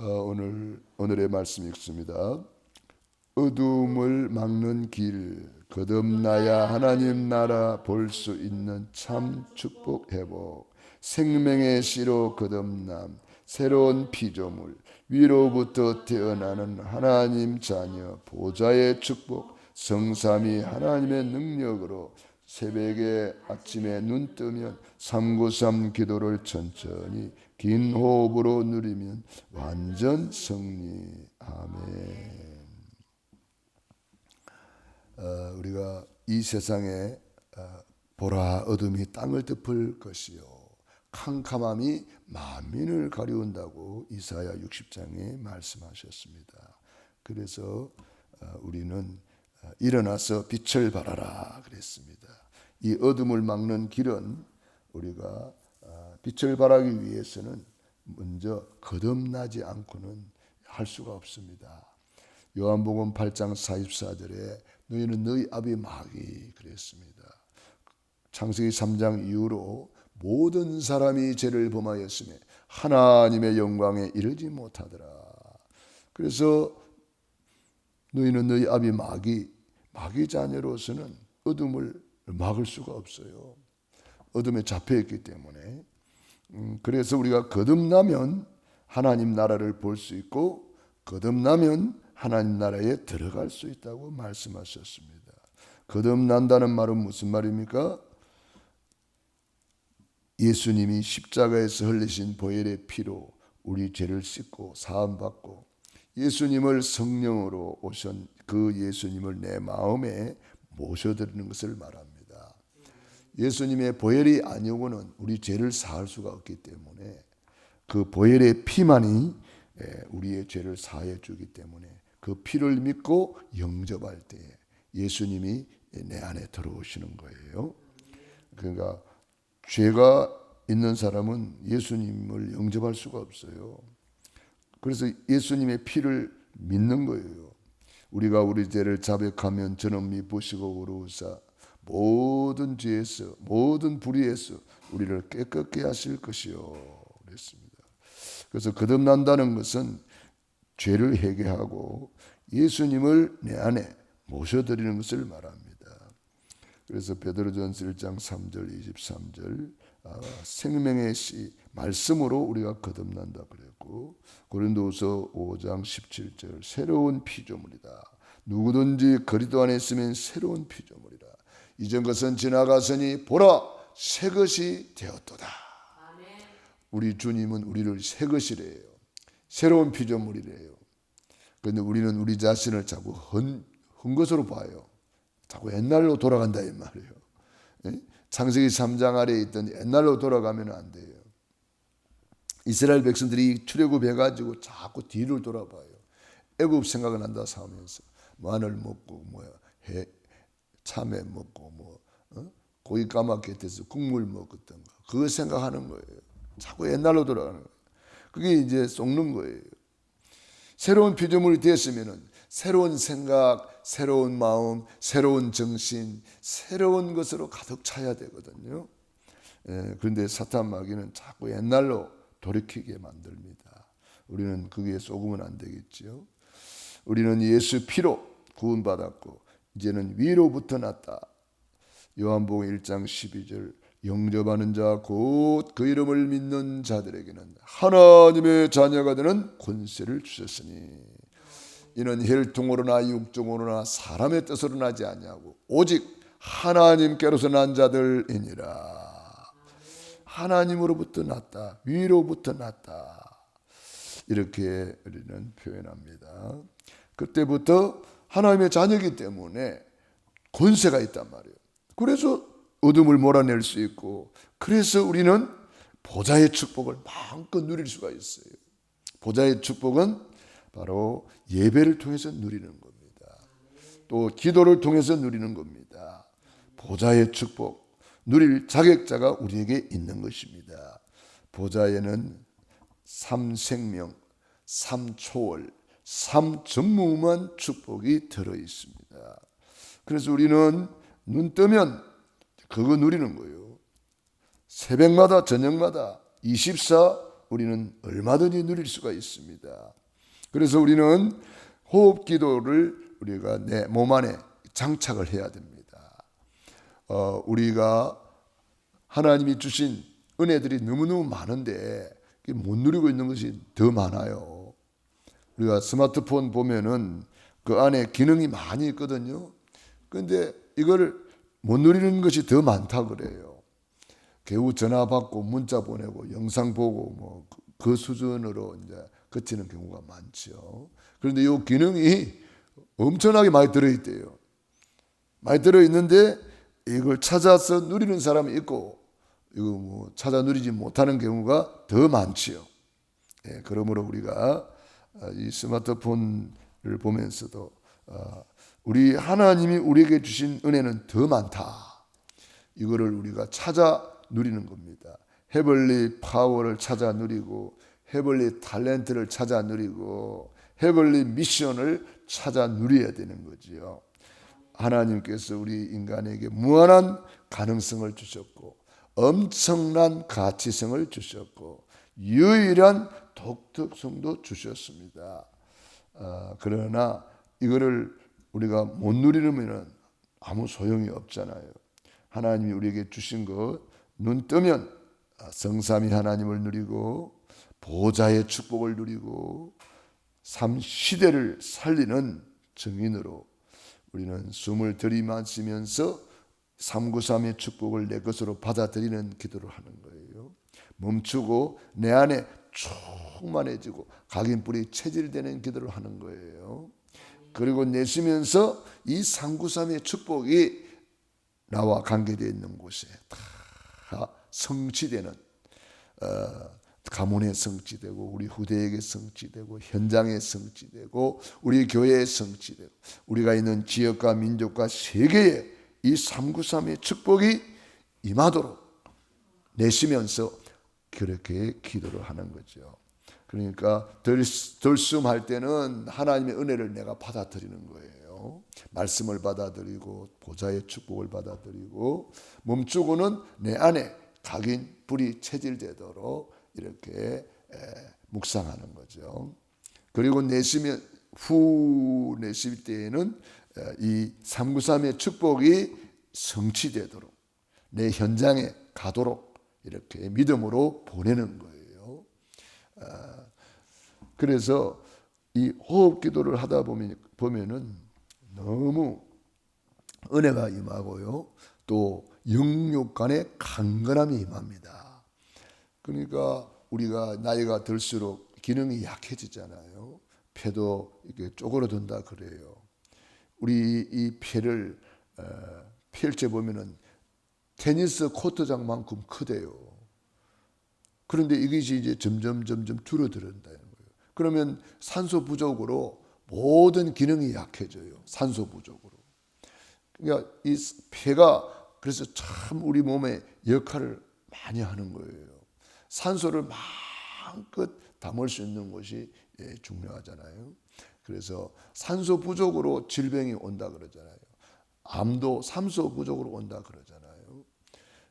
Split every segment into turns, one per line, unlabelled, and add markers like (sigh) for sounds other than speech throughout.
어, 오늘 오늘의 말씀 읽습니다. 어둠을 막는 길 거듭나야 하나님 나라 볼 수 있는 참 축복 회복 생명의 씨로 거듭남 새로운 피조물 위로부터 태어나는 하나님 자녀 보좌의 축복 성삼이 하나님의 능력으로 새벽에 아침에 눈 뜨면 393 기도를 천천히 긴 호흡으로 누리면 완전 승리. 아멘. 어, 우리가 이 세상에 어, 보라 어둠이 땅을 덮을 것이요. 캄캄함이 만민을 가리운다고 이사야 60장에 말씀하셨습니다. 그래서 어, 우리는 어, 일어나서 빛을 발하라 그랬습니다. 이 어둠을 막는 길은 우리가 어, 빛을 발하기 위해서는 먼저 거듭나지 않고는 할 수가 없습니다. 요한복음 8장 44절에 너희는 너희 아비 마귀 그랬습니다. 창세기 3장 이후로 모든 사람이 죄를 범하였음에 하나님의 영광에 이르지 못하더라. 그래서 너희는 너희 아비 마귀 마귀 자녀로서는 어둠을 막을 수가 없어요. 어둠에 잡혀 있기 때문에 음, 그래서 우리가 거듭나면 하나님 나라를 볼 수 있고 거듭나면 하나님 나라에 들어갈 수 있다고 말씀하셨습니다. 거듭난다는 말은 무슨 말입니까? 예수님이 십자가에서 흘리신 보혈의 피로 우리 죄를 씻고 사함 받고 예수님을 성령으로 오신 그 예수님을 내 마음에 모셔드리는 것을 말합니다. 예수님의 보혈이 아니고는 우리 죄를 사할 수가 없기 때문에 그 보혈의 피만이 우리의 죄를 사해 주기 때문에 그 피를 믿고 영접할 때 예수님이 내 안에 들어오시는 거예요. 그러니까 죄가 있는 사람은 예수님을 영접할 수가 없어요. 그래서 예수님의 피를 믿는 거예요. 우리가 우리 죄를 자백하면 저는 미쁘시고 의로우사 모든 죄에서 모든 불의에서 우리를 깨끗게 하실 것이요 그랬습니다. 그래서 거듭난다는 것은 죄를 회개하고 예수님을 내 안에 모셔드리는 것을 말합니다. 그래서 베드로전서 1장 3절 23절 아, 생명의 씨 말씀으로 우리가 거듭난다 그랬고 고린도서 5장 17절 새로운 피조물이다. 누구든지 그리스도 안에 있으면 새로운 피조물이다. 이전 것은 지나갔으니 보라 새 것이 되었도다. 우리 주님은 우리를 새 것이래요. 새로운 피조물이래요. 그런데 우리는 우리 자신을 자꾸 헌, 헌 것으로 봐요. 자꾸 옛날로 돌아간다 이 말이에요. 예? 창세기 3장 아래에 있던 옛날로 돌아가면 안 돼요. 이스라엘 백성들이 출애굽해 가지고 자꾸 뒤를 돌아봐요. 애굽 생각을 난다 사면서 마늘 먹고 뭐야 해 참외 먹고 뭐 어? 고기 까맣게 돼서 국물 먹었던 거 그거 생각하는 거예요. 자꾸 옛날로 돌아가는 거예요. 그게 이제 속는 거예요. 새로운 피조물이 됐으면은 새로운 생각, 새로운 마음, 새로운 정신, 새로운 것으로 가득 차야 되거든요. 예, 그런데 사탄 마귀는 자꾸 옛날로 돌이키게 만듭니다. 우리는 거기에 속으면 안 되겠지요. 우리는 예수 피로 구원받았고 이제는 위로부터 났다. 요한복음 1장 12절 영접하는 자 곧 그 이름을 믿는 자들에게는 하나님의 자녀가 되는 권세를 주셨으니 이는 혈통으로나 육종으로나 사람의 뜻으로 나지 아니하고 오직 하나님께로서 난 자들이니라 하나님으로부터 났다 위로부터 났다 이렇게 우리는 표현합니다 그때부터 하나님의 자녀이기 때문에 권세가 있단 말이에요 그래서 어둠을 몰아낼 수 있고 그래서 우리는 보좌의 축복을 마음껏 누릴 수가 있어요. 보좌의 축복은 바로 예배를 통해서 누리는 겁니다. 또 기도를 통해서 누리는 겁니다. 보좌의 축복 누릴 자격자가 우리에게 있는 것입니다. 보좌에는 삼생명, 삼초월, 삼전무만 축복이 들어 있습니다. 그래서 우리는 눈 뜨면 그거 누리는 거예요. 새벽마다 저녁마다 24 우리는 얼마든지 누릴 수가 있습니다. 그래서 우리는 호흡 기도를 우리가 내 몸 안에 장착을 해야 됩니다. 어, 우리가 하나님이 주신 은혜들이 너무너무 많은데 못 누리고 있는 것이 더 많아요. 우리가 스마트폰 보면은 그 안에 기능이 많이 있거든요. 근데 이걸 못 누리는 것이 더 많다 그래요. 개우 전화 받고 문자 보내고 영상 보고 뭐 그 수준으로 이제 그치는 경우가 많죠. 그런데 이 기능이 엄청나게 많이 들어있대요. 많이 들어있는데 이걸 찾아서 누리는 사람이 있고 이거 뭐 찾아 누리지 못하는 경우가 더 많지요. 예, 그러므로 우리가 이 스마트폰을 보면서도 우리 하나님이 우리에게 주신 은혜는 더 많다. 이거를 우리가 찾아 누리는 겁니다. 헤벌리 파워를 찾아 누리고 헤벌리 탤런트를 찾아 누리고 헤벌리 미션을 찾아 누려야 되는 거지요. 하나님께서 우리 인간에게 무한한 가능성을 주셨고 엄청난 가치성을 주셨고 유일한 독특성도 주셨습니다. 어, 그러나 이거를 우리가 못 누리려면 아무 소용이 없잖아요. 하나님이 우리에게 주신 것 눈 뜨면 성삼위 하나님을 누리고 보좌의 축복을 누리고 삶 시대를 살리는 증인으로 우리는 숨을 들이마시면서 393의 축복을 내 것으로 받아들이는 기도를 하는 거예요. 멈추고 내 안에 충만해지고 각인뿔이 체질되는 기도를 하는 거예요. 그리고 내쉬면서 이 393의 축복이 나와 관계되어 있는 곳에 다 성취되는 어, 가문에 성취되고 우리 후대에게 성취되고 현장에 성취되고 우리 교회에 성취되고 우리가 있는 지역과 민족과 세계에 이 393의 축복이 임하도록 내쉬면서 그렇게 기도를 하는 거죠. 그러니까 들, 들숨할 때는 하나님의 은혜를 내가 받아들이는 거예요. 말씀을 받아들이고 보좌의 축복을 받아들이고 멈추고는 내 안에 각인 불이 체질되도록 이렇게 묵상하는 거죠. 그리고 내쉬면 후 내쉴 때에는 이 393의 축복이 성취되도록 내 현장에 가도록 이렇게 믿음으로 보내는 거예요. 그래서 이 호흡 기도를 하다 보면 보면은 너무 은혜가 임하고요. 또 영육 간의 강건함이 임합니다. 그러니까 우리가 나이가 들수록 기능이 약해지잖아요. 폐도 이게 쪼그러든다 그래요. 우리 이 폐를 어, 펼쳐 보면은 테니스 코트장만큼 크대요. 그런데 이것이 이제 점점 점점 줄어들었다는 거예요. 그러면 산소 부족으로 모든 기능이 약해져요. 산소 부족으로. 그러니까 이 폐가 그래서 참 우리 몸에 역할을 많이 하는 거예요. 산소를 마음껏 담을 수 있는 것이 예, 중요하잖아요. 그래서 산소 부족으로 질병이 온다 그러잖아요. 암도 산소 부족으로 온다 그러잖아요.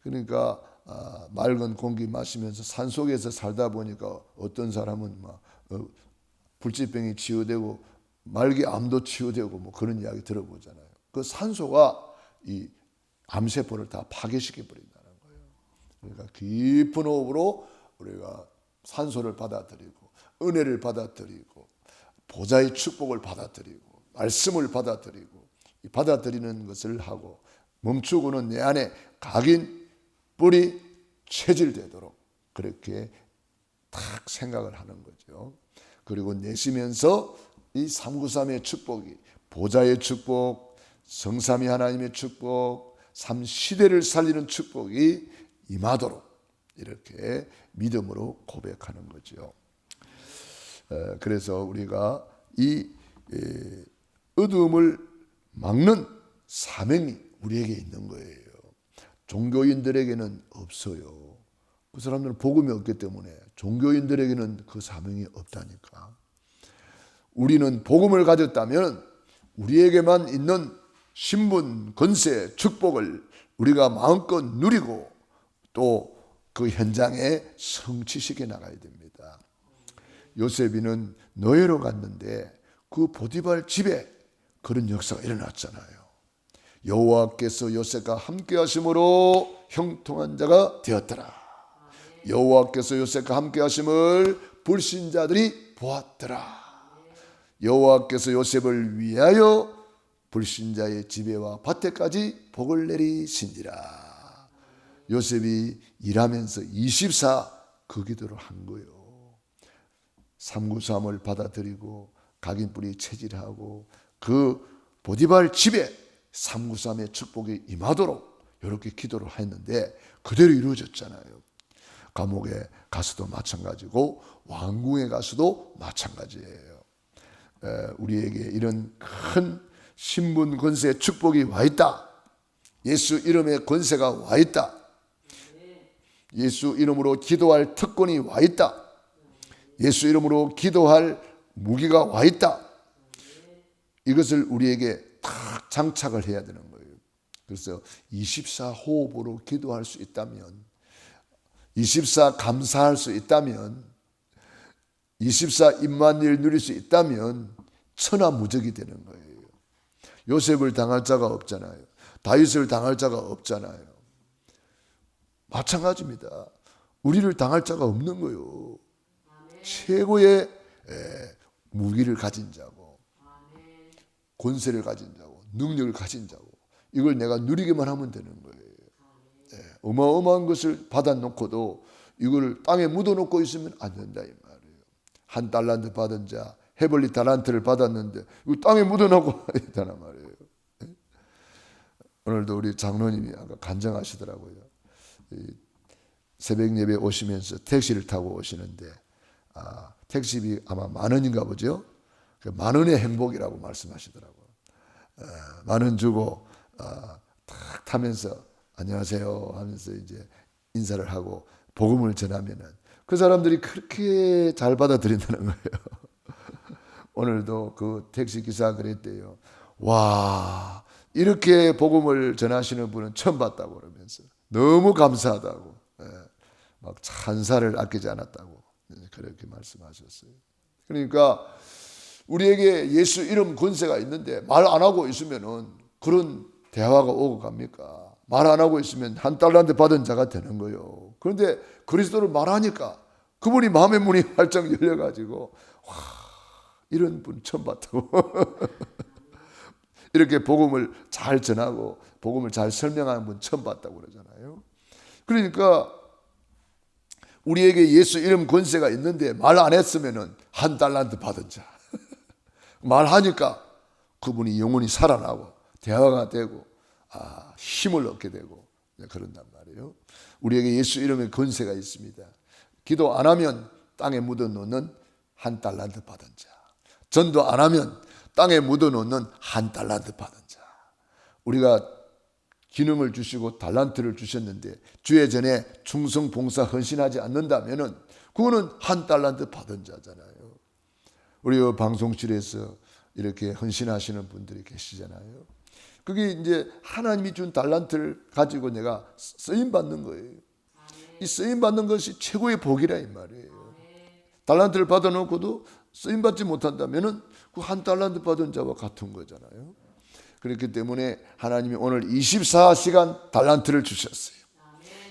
그러니까 아, 맑은 공기 마시면서 산 속에서 살다 보니까 어떤 사람은 막 어, 불치병이 치유되고 말기 암도 치유되고 뭐 그런 이야기 들어보잖아요. 그 산소가 이 암세포를 다 파괴시켜 거예요. 그러니까 깊은 호흡으로 우리가 산소를 받아들이고 은혜를 받아들이고 보좌의 축복을 받아들이고 말씀을 받아들이고 받아들이는 것을 하고 멈추고는 내 안에 각인 뿌리 체질되도록 그렇게 탁 생각을 하는 거죠. 그리고 내쉬면서 이 393의 축복이 보좌의 축복, 성삼위 하나님의 축복, 삶 시대를 살리는 축복이 임하도록 이렇게 믿음으로 고백하는 거죠. 그래서 우리가 이 어둠을 막는 사명이 우리에게 있는 거예요. 종교인들에게는 없어요. 그 사람들은 복음이 없기 때문에 종교인들에게는 그 사명이 없다니까. 우리는 복음을 가졌다면 우리에게만 있는 신분, 권세, 축복을 우리가 마음껏 누리고 또 그 현장에 성취시켜 나가야 됩니다. 요셉이는 노예로 갔는데 그 보디발 집에 그런 역사가 일어났잖아요. 여호와께서 요셉과 함께 하심으로 형통한 자가 되었더라. 여호와께서 요셉과 함께 하심을 불신자들이 보았더라. 여호와께서 요셉을 위하여 불신자의 집에와 밭에까지 복을 내리신지라. 요셉이 일하면서 24그 기도를 한 거예요. 삼구삼을 받아들이고 각인뿌리 체질하고 그 보디발 집에 삼구삼의 축복이 임하도록 이렇게 기도를 했는데 그대로 이루어졌잖아요. 감옥에 가서도 마찬가지고 왕궁에 가서도 마찬가지예요. 에, 우리에게 이런 큰 신분 권세 축복이 와 있다. 예수 이름의 권세가 와 있다. 예수 이름으로 기도할 특권이 와 있다. 예수 이름으로 기도할 무기가 와 있다. 이것을 우리에게 탁 장착을 해야 되는 거예요. 그래서 24 호흡으로 기도할 수 있다면, 24 감사할 수 있다면, 24 임만일 누릴 수 있다면 천하무적이 되는 거예요. 요셉을 당할 자가 없잖아요. 다윗을 당할 자가 없잖아요. 마찬가지입니다. 우리를 당할 자가 없는 거요. 최고의 무기를 가진 자고 권세를 가진 자고 능력을 가진 자고 이걸 내가 누리기만 하면 되는 거예요. 예, 어마어마한 것을 받아놓고도 이걸 땅에 묻어놓고 있으면 안 된다 이 말이에요. 한 달란트 받은 자 해벌리 달란트를 받았는데 이 땅에 묻어놓고 (laughs) 있다는 말이에요. 예? 오늘도 우리 장로님이 아까 간증하시더라고요. 새벽 예배 오시면서 택시를 타고 오시는데 아, 택시비 아마 만 원인가 보죠. 그만 원의 행복이라고 말씀하시더라고요. 만원 주고 아, 탁 타면서 안녕하세요 하면서 이제 인사를 하고 복음을 전하면은 그 사람들이 그렇게 잘 받아들인다는 거예요. (laughs) 오늘도 그 택시 기사 그랬대요. 와 이렇게 복음을 전하시는 분은 처음 봤다고 그러면서 너무 감사하다고 예, 막 찬사를 아끼지 않았다고 그렇게 말씀하셨어요. 그러니까 우리에게 예수 이름 권세가 있는데 말 안 하고 있으면은 그런 대화가 오고 갑니까? 말 안 하고 있으면 한 달러한테 받은 자가 되는 거예요. 그런데 그리스도를 말하니까 그분이 마음의 문이 (laughs) 활짝 열려가지고 와 이런 분 처음 봤다고 (laughs) 이렇게 복음을 잘 전하고 복음을 잘 설명하는 분 처음 봤다고 그러잖아요. 그러니까 우리에게 예수 이름 권세가 있는데 말 안 했으면은 한 달란트 받은 자. (laughs) 말하니까 그분이 영혼이 살아나고 대화가 되고 아, 힘을 얻게 되고 네, 그런단 말이에요. 우리에게 예수 이름의 권세가 있습니다. 기도 안 하면 땅에 묻어 놓는 한 달란트 받은 자. 전도 안 하면 땅에 묻어 놓는 한 달란트 받은 자. 우리가 기능을 주시고 달란트를 주셨는데 주의 전에 충성 봉사 헌신하지 않는다면은 그거는 한 달란트 받은 자잖아요. 우리 방송실에서 이렇게 헌신하시는 분들이 계시잖아요. 그게 이제 하나님이 준 달란트를 가지고 내가 쓰임 받는 거예요. 이 쓰임 받는 것이 최고의 복이라 이 말이에요. 달란트를 받아놓고도 쓰임 받지 못한다면은 그 한 달란트 받은 자와 같은 거잖아요. 그렇기 때문에 하나님이 오늘 24시간 달란트를 주셨어요.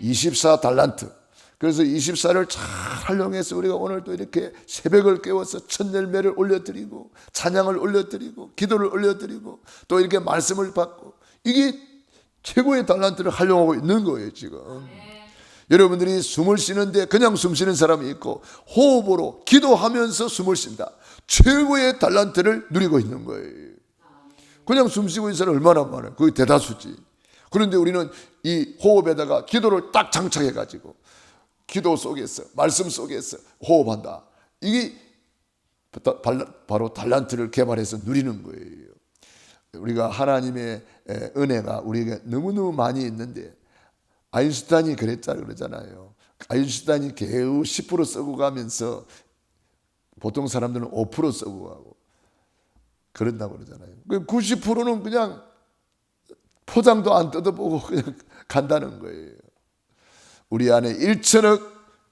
24 달란트. 그래서 24를 잘 활용해서 우리가 오늘 또 이렇게 새벽을 깨워서 첫 열매를 올려드리고 찬양을 올려드리고 기도를 올려드리고 또 이렇게 말씀을 받고 이게 최고의 달란트를 활용하고 있는 거예요 지금. 여러분들이 숨을 쉬는데 그냥 숨 쉬는 사람이 있고 호흡으로 기도하면서 숨을 쉰다. 최고의 달란트를 누리고 있는 거예요. 그냥 숨 쉬고 있는 사람 얼마나 많아요. 그게 대다수지. 그런데 우리는 이 호흡에다가 기도를 딱 장착해 가지고 기도 속에서 말씀 속에서 호흡한다. 이게 바로 달란트를 개발해서 누리는 거예요. 우리가 하나님의 은혜가 우리에게 너무너무 많이 있는데 아인슈타인이 그랬자 그러잖아요. 아인슈타인이 개우 10% 쓰고 가면서 보통 사람들은 5% 쓰고 가고 그런다고 그러잖아요. 90%는 그 그냥 포장도 안 뜯어보고 그냥 (laughs) 간다는 거예요. 우리 안에 1천억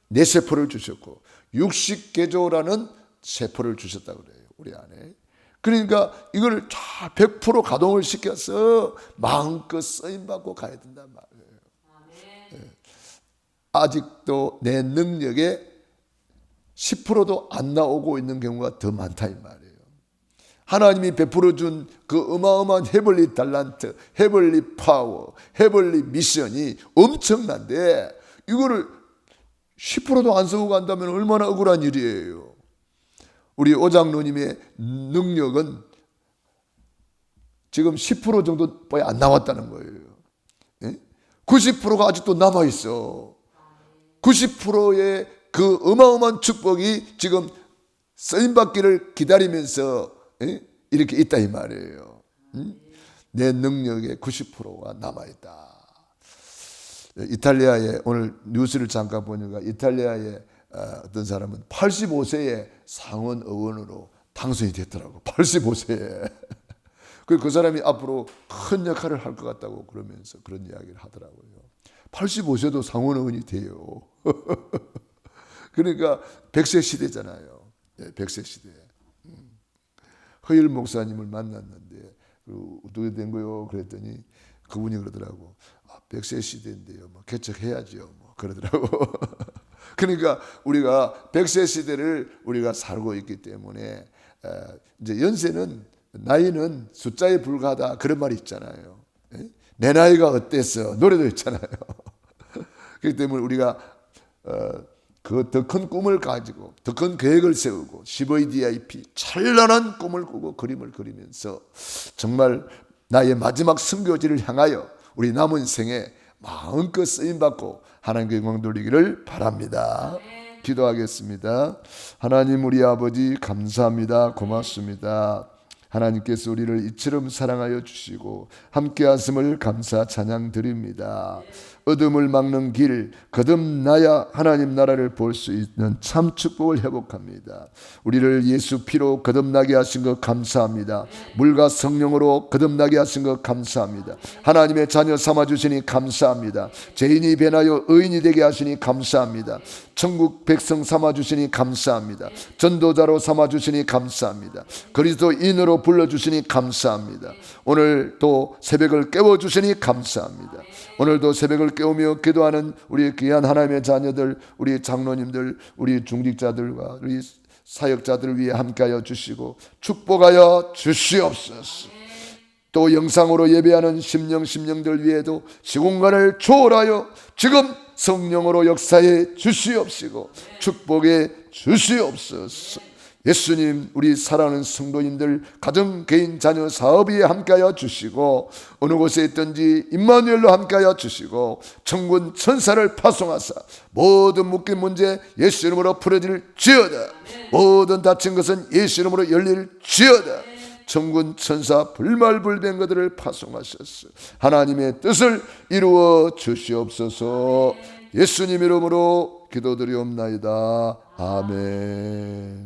뇌세포를 주셨고 60개조라는 세포를 주셨다고 그래요. 우리 안에. 그러니까 이걸 다 100% 가동을 시켜서 마음껏 쓰임 받고 가야 된단 말이에요. 예. 아직도 내 능력의 10%도 안 나오고 있는 경우가 더 많다 이 말이에요. 하나님이 베풀어 준 그 어마어마한 헤벌리 달란트, 헤벌리 파워, 헤벌리 미션이 엄청난데 이거를 10%도 안 쓰고 간다면 얼마나 억울한 일이에요. 우리 오장로님의 능력은 지금 10% 정도밖에 안 나왔다는 거예요. 90%가 아직도 남아 있어. 90%의 그 어마어마한 축복이 지금 쓰임 받기를 기다리면서 예? 이렇게 있다 이 말이에요. 응? 내 능력의 90%가 남아 있다. 이탈리아에 오늘 뉴스를 잠깐 보니까 이탈리아의 어, 어떤 사람은 85세에 상원 의원으로 당선이 됐더라고. 85세에. (laughs) 그 사람이 앞으로 큰 역할을 할 것 같다고 그러면서 그런 이야기를 하더라고요. 85세도 상원 의원이 돼요. (laughs) 그러니까 100세 시대잖아요. 네, 100세 시대. 음. 허일 목사님을 만났는데 그 어떻게 된 거요? 그랬더니 그분이 그러더라고. 아, 100세 시대인데요. 뭐 개척해야죠. 뭐 그러더라고. (laughs) 그러니까 우리가 100세 시대를 우리가 살고 있기 때문에 이제 연세는 나이는 숫자에 불과하다 그런 말이 있잖아요. 예? 내 나이가 어땠어? 노래도 있잖아요. (laughs) 그렇기 때문에 우리가 어, 그 더 큰 꿈을 가지고 더 큰 계획을 세우고 CVDIP 찬란한 꿈을 꾸고 그림을 그리면서 정말 나의 마지막 선교지를 향하여 우리 남은 생에 마음껏 쓰임 받고 하나님께 영광 돌리기를 바랍니다. 기도하겠습니다. 하나님 우리 아버지 감사합니다. 고맙습니다. 하나님께서 우리를 이처럼 사랑하여 주시고 함께 하심을 감사 찬양 드립니다. 어둠을 막는 길 거듭나야 하나님 나라를 볼 수 있는 참 축복을 회복합니다. 우리를 예수 피로 거듭나게 하신 것 감사합니다. 물과 성령으로 거듭나게 하신 것 감사합니다. 하나님의 자녀 삼아 주시니 감사합니다. 죄인이 변하여 의인이 되게 하시니 감사합니다. 천국 백성 삼아 주시니 감사합니다. 전도자로 삼아 주시니 감사합니다. 그리스도인으로 불러 주시니 감사합니다. 오늘 또 새벽을 깨워 주시니 감사합니다. 오늘도 새벽을 깨우며 기도하는 우리 귀한 하나님의 자녀들, 우리 장로님들, 우리 중직자들과 우리 사역자들을 위해 함께하여 주시고 축복하여 주시옵소서. 또 영상으로 예배하는 심령 심령들 위에도 시공간을 초월하여 지금 성령으로 역사해 주시옵시고 축복해 주시옵소서. 예수님 우리 사랑하는 성도님들 가정 개인 자녀 사업에 함께하여 주시고 어느 곳에 있든지 임마누엘로 함께하여 주시고 천군 천사를 파송하사 모든 묶인 문제 예수 이름으로 풀어질 지어다. 모든 닫힌 것은 예수 이름으로 열릴 지어다. 천군 천사 불말불된 것들을 파송하셨어. 하나님의 뜻을 이루어 주시옵소서. 예수님 이름으로 기도드리옵나이다. 아멘